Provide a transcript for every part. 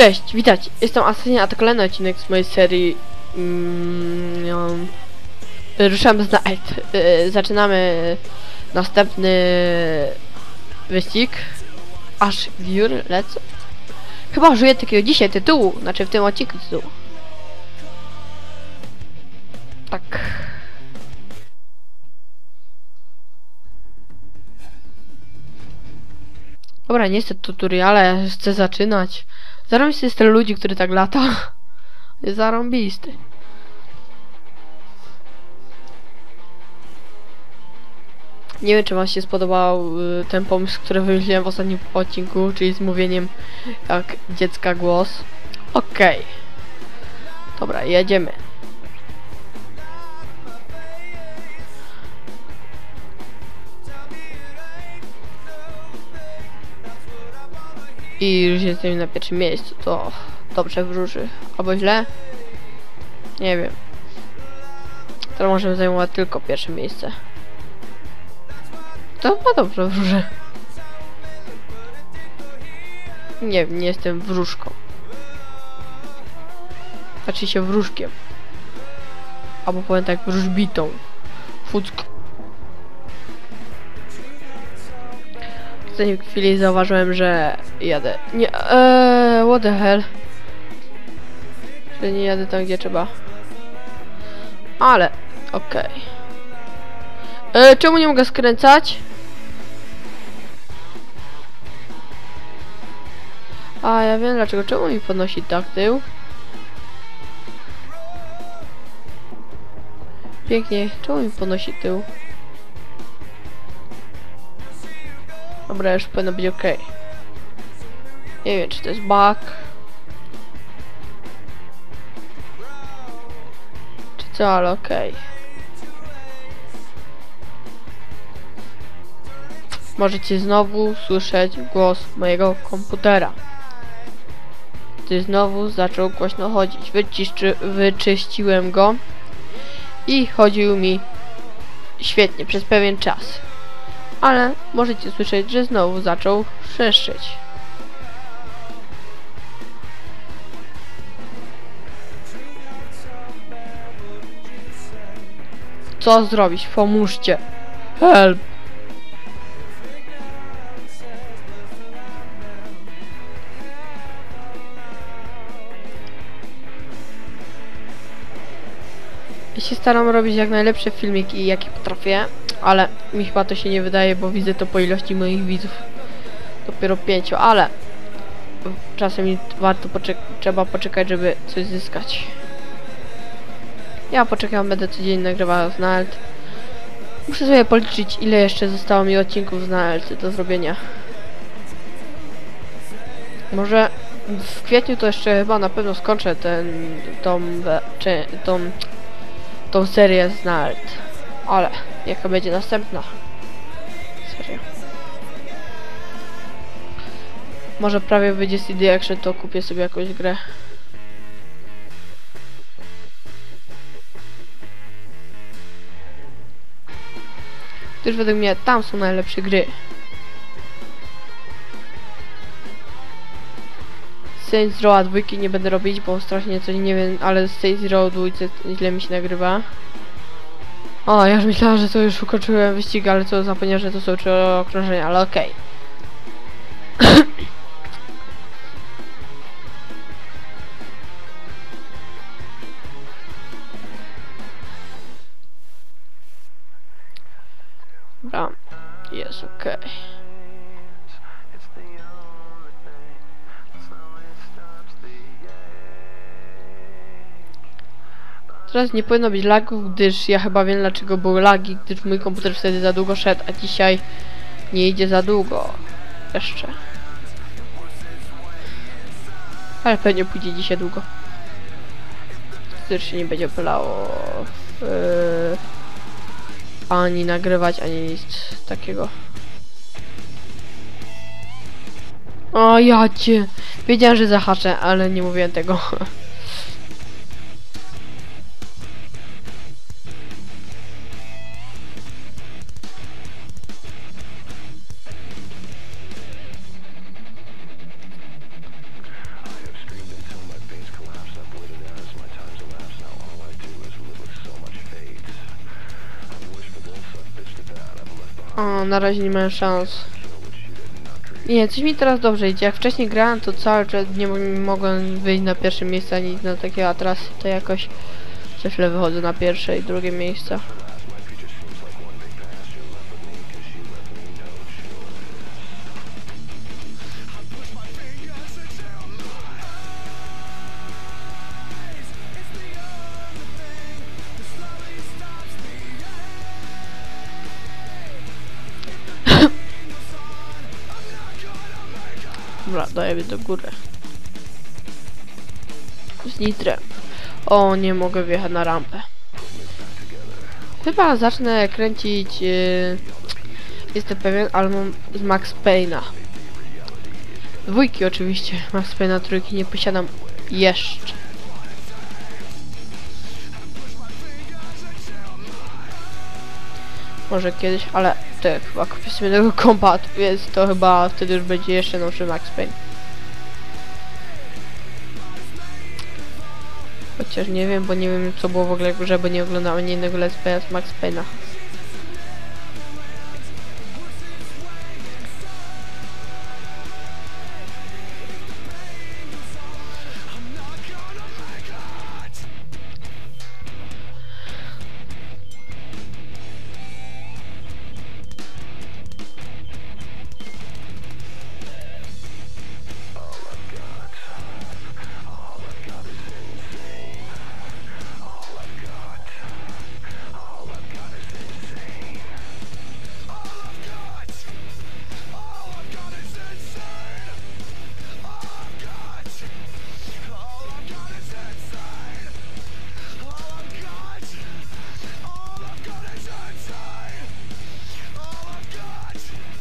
Cześć, witajcie. Jestem Asasin, a to kolejny odcinek z mojej serii. Mm, no, ruszamy z Night. Yy, zaczynamy następny wyścig. Aż wiór lecę. Chyba użyję takiego dzisiaj tytułu, znaczy w tym odcinku tytułu. Tak. Dobra, nie chcę tutoriale, chcę zaczynać. Zarąbisty jest ten ludzi, który tak lata. Jest zarąbisty. Nie wiem, czy wam się spodobał y, ten pomysł, który wymyśliłem w ostatnim odcinku, czyli z mówieniem jak dziecka głos. Okej. Dobra, jedziemy. I już jesteśmy na pierwszym miejscu, to dobrze wróży. Albo źle? Nie wiem. Teraz możemy zajmować tylko pierwsze miejsce. To chyba dobrze wróży. Nie nie jestem wróżką. Znaczy się wróżkiem. Albo powiem tak, wróżbitą. Fuck. Tej chwili zauważyłem, że jadę. Nie, eee, what the hell? Że nie jadę tam, gdzie trzeba. Ale, okej. Okay. czemu nie mogę skręcać? A, ja wiem dlaczego. Czemu mi podnosi tak tył? Pięknie. Czemu mi podnosi tył? Dobra, już powinno być ok. Nie wiem, czy to jest bug. Czy co, ale okej. Możecie znowu słyszeć głos mojego komputera. Gdy znowu zaczął głośno chodzić. Wyciszczy, wyczyściłem go i chodził mi świetnie przez pewien czas ale możecie słyszeć, że znowu zaczął trzeszczeć. Co zrobić? Pomóżcie. Help. Ja się staram robić jak najlepsze filmiki, jakie potrafię, ale mi chyba to się nie wydaje, bo widzę to po ilości moich widzów. Dopiero pięciu, ale czasem warto poczek trzeba poczekać, żeby coś zyskać. Ja poczekam, będę codziennie nagrywał z Nalt. Muszę sobie policzyć, ile jeszcze zostało mi odcinków z Nalt do zrobienia. Może w kwietniu to jeszcze chyba na pewno skończę ten, tą, czy, tą, tą serię z Nalt. Ale jaka będzie następna? Serio. Może prawie wyjdzie CD Action, to kupię sobie jakąś grę. Gdyż według mnie tam są najlepsze gry. Saints Row dwójki nie będę robić, bo strasznie coś nie wiem, ale Saints Row dwójce źle mi się nagrywa. O, ja już myślałam, że to już ukończyłem wyścig, ale to zapomniałem, że to są trzy okrążenia, ale okej. Okay. Dobra, jest okej. Okay. Teraz nie powinno być lagów, gdyż ja chyba wiem dlaczego były lagi, gdyż mój komputer wtedy za długo szedł, a dzisiaj nie idzie za długo. Jeszcze. Ale pewnie pójdzie dzisiaj długo. Gdyż się nie będzie pylało yy, ani nagrywać, ani nic takiego. O ja cię! Wiedziałem, że zahaczę, ale nie mówiłem tego. O, na razie nie mają szans. Nie, coś mi teraz dobrze idzie. Jak wcześniej grałem, to cały czas nie mo- mogłem wyjść na pierwsze miejsce ani na takie, a teraz to jakoś co chwilę wychodzę na pierwsze i drugie miejsca. Dobra, daję do góry. Z nitrem. O, nie mogę wjechać na rampę. Chyba zacznę kręcić... Yy, jestem pewien, ale mam z Max Payne'a. Dwójki oczywiście. Max Payne'a trójki nie posiadam jeszcze. Może kiedyś, ale to chyba kupię tego kompat, więc to chyba wtedy już będzie jeszcze nowszy Max Payne. Chociaż nie wiem, bo nie wiem co było w ogóle grze, bo nie oglądałem innego Let's Playa z Max Payne'a.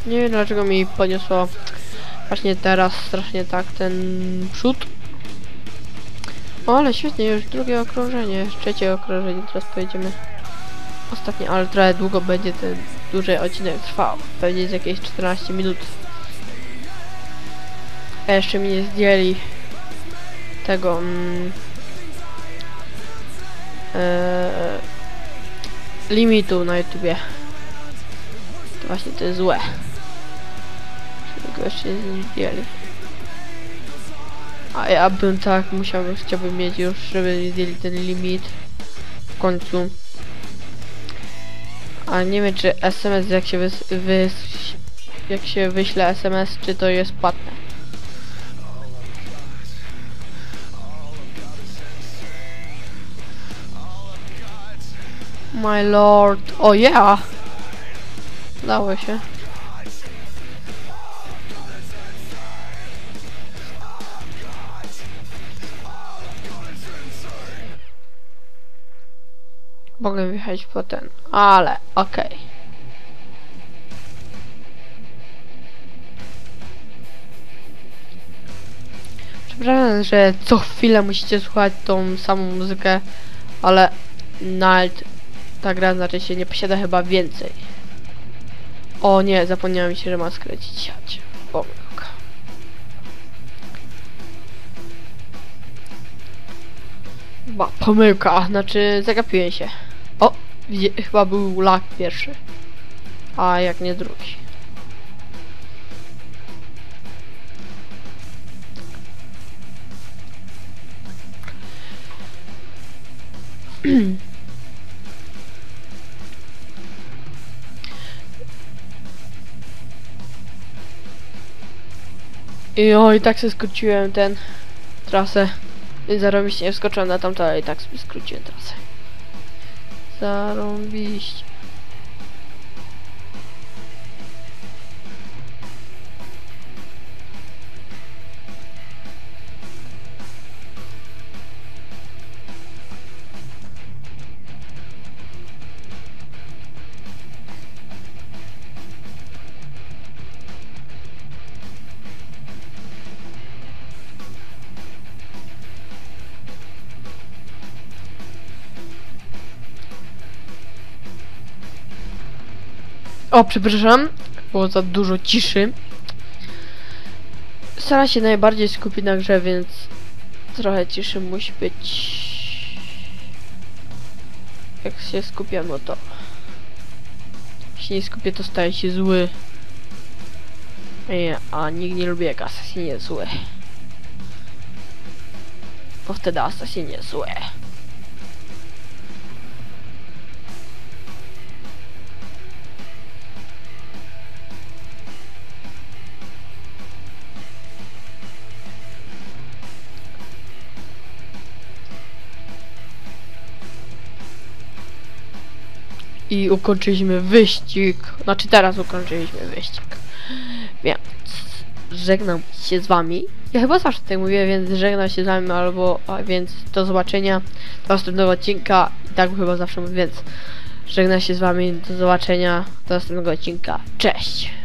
Nie wiem dlaczego mi podniosło właśnie teraz strasznie tak ten przód. O, ale świetnie, już drugie okrążenie, trzecie okrążenie, teraz pojedziemy. Ostatnie, ale trochę długo będzie ten duży odcinek trwał. Pewnie z jakieś 14 minut. A jeszcze mi nie zdjęli tego mm, e, limitu na YouTubie. To właśnie to jest złe. Żeby go jeszcze nie zdjęli. A ja bym tak musiał, chciałbym mieć już, żeby zdjęli ten limit w końcu. A nie wiem czy SMS jak się wys, wys jak się wyśle SMS, czy to jest płatne. My lord. O yeah! Dało się. Mogę wjechać po ten, ale okej. Przepraszam, że co chwilę musicie słuchać tą samą muzykę, ale nawet ta gra znaczy się nie posiada chyba więcej. O nie, zapomniałem się, że ma skręcić. Pomyłka. Chyba pomyłka, znaczy zagapiłem się. O, widzi- chyba był lag pierwszy. A jak nie drugi. I oj, tak sobie skróciłem ten trasę. I Zarobiście nie wskoczyłem na tamto, ale i tak sobie skróciłem trasę. mataram um bicho. O, przepraszam, było za dużo ciszy. Staram się najbardziej skupić na grze, więc trochę ciszy musi być. Jak się skupiam, no to się nie skupię, to staje się zły. Nie, a nikt nie lubi jak Assassin jest zły. Bo wtedy Assassin jest zły. I ukończyliśmy wyścig. Znaczy teraz ukończyliśmy wyścig. Więc żegnam się z wami. Ja chyba zawsze tak mówię, więc żegnam się z wami albo, więc do zobaczenia do następnego odcinka. I tak chyba zawsze mówię, więc żegnam się z wami, do zobaczenia do następnego odcinka. Cześć!